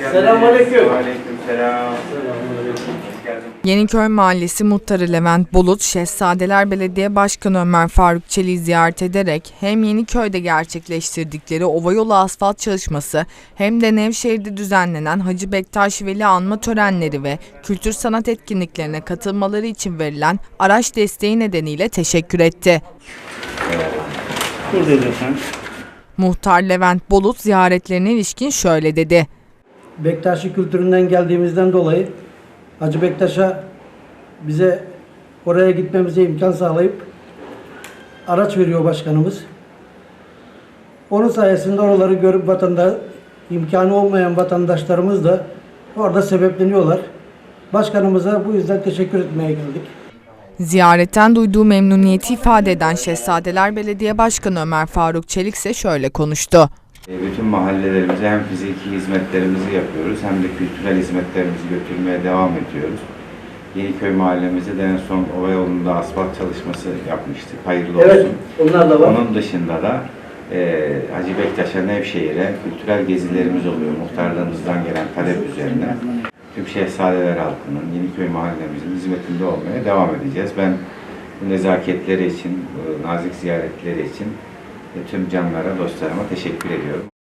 Selamünaleyküm. Aleykümselam. Yeniköy Mahallesi Muhtarı Levent Bulut, Şehzadeler Belediye Başkanı Ömer Faruk Çelik'i ziyaret ederek hem Yeniköy'de gerçekleştirdikleri ova yolu asfalt çalışması hem de Nevşehir'de düzenlenen Hacı Bektaş Veli anma törenleri ve kültür sanat etkinliklerine katılmaları için verilen araç desteği nedeniyle teşekkür etti. Efendim. Muhtar Levent Bulut ziyaretlerine ilişkin şöyle dedi. Bektaşi kültüründen geldiğimizden dolayı Hacı Bektaş'a bize oraya gitmemize imkan sağlayıp araç veriyor başkanımız. Onun sayesinde oraları görüp vatanda imkanı olmayan vatandaşlarımız da orada sebepleniyorlar. Başkanımıza bu yüzden teşekkür etmeye geldik. Ziyaretten duyduğu memnuniyeti ifade eden Şehzadeler Belediye Başkanı Ömer Faruk Çelik ise şöyle konuştu. E, Bütün mahallelerimize hem fiziki hizmetlerimizi yapıyoruz hem de kültürel hizmetlerimizi götürmeye devam ediyoruz. Yeniköy mahallemizde de en son Ova yolunda asfalt çalışması yapmıştık. Hayırlı olsun. onlar da Onun dışında da e, Hacı Bektaş'a, Nevşehir'e kültürel gezilerimiz oluyor. Muhtarlığımızdan gelen talep üzerine. Tüm Şehzadeler halkının, Yeniköy mahallemizin hizmetinde olmaya devam edeceğiz. Ben bu nezaketleri için, bu nazik ziyaretleri için tüm canlara, dostlarıma teşekkür ediyorum.